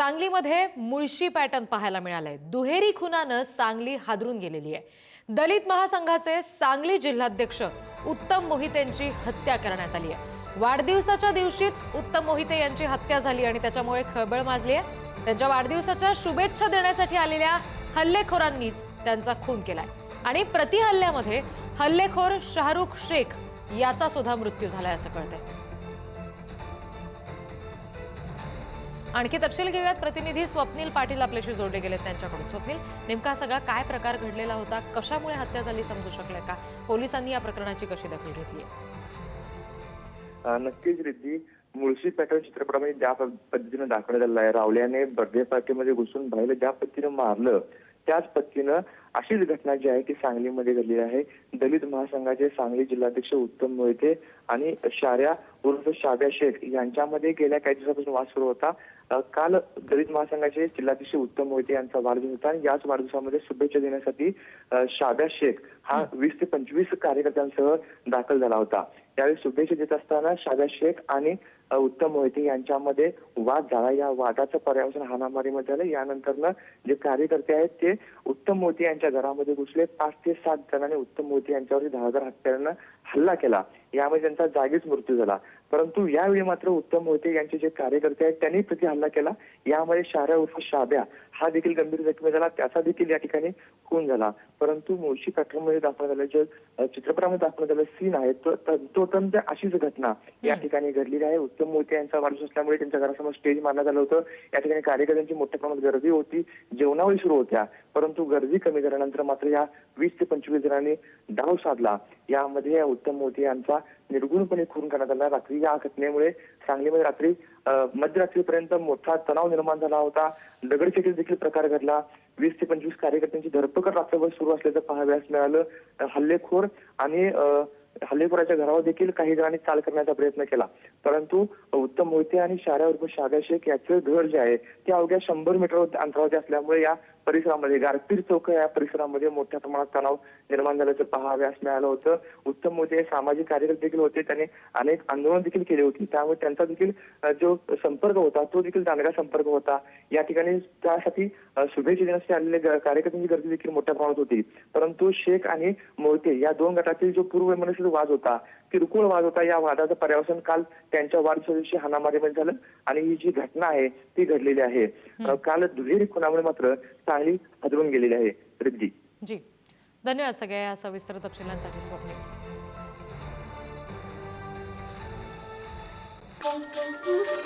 सांगलीमध्ये मुळशी पॅटर्न पाहायला मिळालंय. दुहेरी खुनानं सांगली हादरून गेलेली आहे. दलित महासंघाचे सांगली जिल्हाध्यक्ष उत्तम मोहितेंची हत्या करण्यात आली आहे. वाढदिवसाच्या दिवशीच उत्तम मोहिते यांची हत्या झाली आणि त्याच्यामुळे खळबळ माजली आहे. त्यांच्या वाढदिवसाच्या शुभेच्छा देण्यासाठी आलेल्या हल्लेखोरांनीच त्यांचा खून केलाय. आणि प्रतिहल्ल्यामध्ये हल्लेखोर शाहरुख शेख याचा सुद्धा मृत्यू झालाय असं कळतंय. आणखी तपशील घेऊयात. प्रतिनिधी स्वप्नील पाटील आपल्याशी जोडले गेलेत त्यांच्याकडून. स्वप्नील नेमका सगळा काय प्रकार घडलेला होता? कशामुळे हत्या झाली समजू शकले का? पोलिसांनी या प्रकरणाची कशी दखल घेतली? नक्कीच रिद्धी. मुळशी पॅटर्न चित्रपटामध्ये ज्या पद्धतीनं दाखवण्यात आलेलं आहे रावल्याने बर्थडे पार्टीमध्ये घुसून बाहेर ज्या पद्धतीनं मारलं त्याच पद्धतीनं अशीच घटना जी आहे ती सांगलीमध्ये घडलेली आहे. दलित महासंघाचे सांगली जिल्हाध्यक्ष उत्तम मोहिते आणि शार्या उर्फ शाब्या शेख यांच्यामध्ये गेल्या काही दिवसापासून वाद सुरू होता. काल दलित महासंघाचे जिल्हाध्यक्ष उत्तम मोहिते यांचा वाढदिवस होता आणि याच वाढदिवसामध्ये शुभेच्छा देण्यासाठी शाब्या शेख हा वीस ते पंचवीस कार्यकर्त्यांसह दाखल झाला होता. त्यावेळी शुभेच्छा देत असताना शाब्या शेख आणि उत्तम मोहिते यांच्यामध्ये वाद झाला. या वादाचं पर्यावरण हाणामारीमध्ये झालं. यानंतरनं जे कार्यकर्ते आहेत ते उत्तम मोहिते यांच्या घरामध्ये घुसले. पाच ते सात जणांनी उत्तम मोदी यांच्यावरती धारदार हत्यारानं हल्ला केला. यामध्ये त्यांचा जागीच मृत्यू झाला. परंतु यावेळी मात्र उत्तम मोहिते यांचे जे कार्यकर्ते आहेत त्यांनी प्रति हल्ला केला. यामध्ये शाऱ्या उर्फ शाब्या हा देखील गंभीर जखमी झाला. त्याचा देखील या ठिकाणी खून झाला. परंतु मुळशी पॅटर्नमध्ये दाखवण्यात आलं जे चित्रपटामध्ये दाखवण्यात आलं सीन आहे तो तो तंत्र अशीच घटना या ठिकाणी घडलेली आहे. उत्तम मोहिते यांचा वाढदिवस असल्यामुळे त्यांच्या घरासमोर स्टेज मारण्यात आलं होतं. या ठिकाणी कार्यकर्त्यांची मोठ्या प्रमाणात गर्दी होती. जेवणावळी सुरू होत्या. परंतु गर्दी कमी झाल्यानंतर मात्र या वीस ते पंचवीस जणांनी डाव साधला. यामध्ये या उत्तम मोहिते यांचा निर्गुणपणे खून करण्यात आला. रात्री या घटनेमुळे सांगलीमध्ये रात्री मध्यरात्रीपर्यंत मोठा तणाव निर्माण झाला होता. दगडफेकीचा देखील प्रकार घडला. वीस ते पंचवीस कार्यकर्त्यांची धरपकड रात्रभर सुरू असल्याचं पाहाव्यास मिळालं. हल्लेखोर आणि अं हल्लेखोराच्या घरावर देखील काही जणांनी चाल करण्याचा प्रयत्न केला. परंतु उत्तम मोहिते आणि शाऱ्या उर्फ शागा शेख याचे घर जे आहे ते अवघ्या शंभर मीटर अंतरावरती असल्यामुळे या परिसरामध्ये गारपीर चौक या परिसरामध्ये मोठ्या प्रमाणात तणाव निर्माण झाल्याचं पाहाव्यास मिळालं होतं. उत्तम मोहिते हे सामाजिक कार्यकर्ते देखील होते. त्यांनी अनेक आंदोलन देखील केली होती. त्यामुळे त्यांचा देखील जो संपर्क होता तो देखील दांडगा संपर्क होता. या ठिकाणी त्यासाठी शुभेच्छा देण्यासाठी आलेले कार्यकर्त्यांची गर्दी देखील मोठ्या प्रमाणात होती. परंतु शेख आणि मोहिते या दोन गटातील जो पूर्व वाद होता किरकोळ वाद होता या वादाचं पर्यावसन काल त्यांच्या वाढदिवसाशी हाणामारीमध्ये झालं आणि ही जी घटना आहे ती घडलेली आहे. काल दुहेरी खुनामुळे मात्र चांगली हादरून गेलेली आहे रिद्धी. जी. धन्यवाद सगळ्या या सविस्तर तपशिलांसाठी you.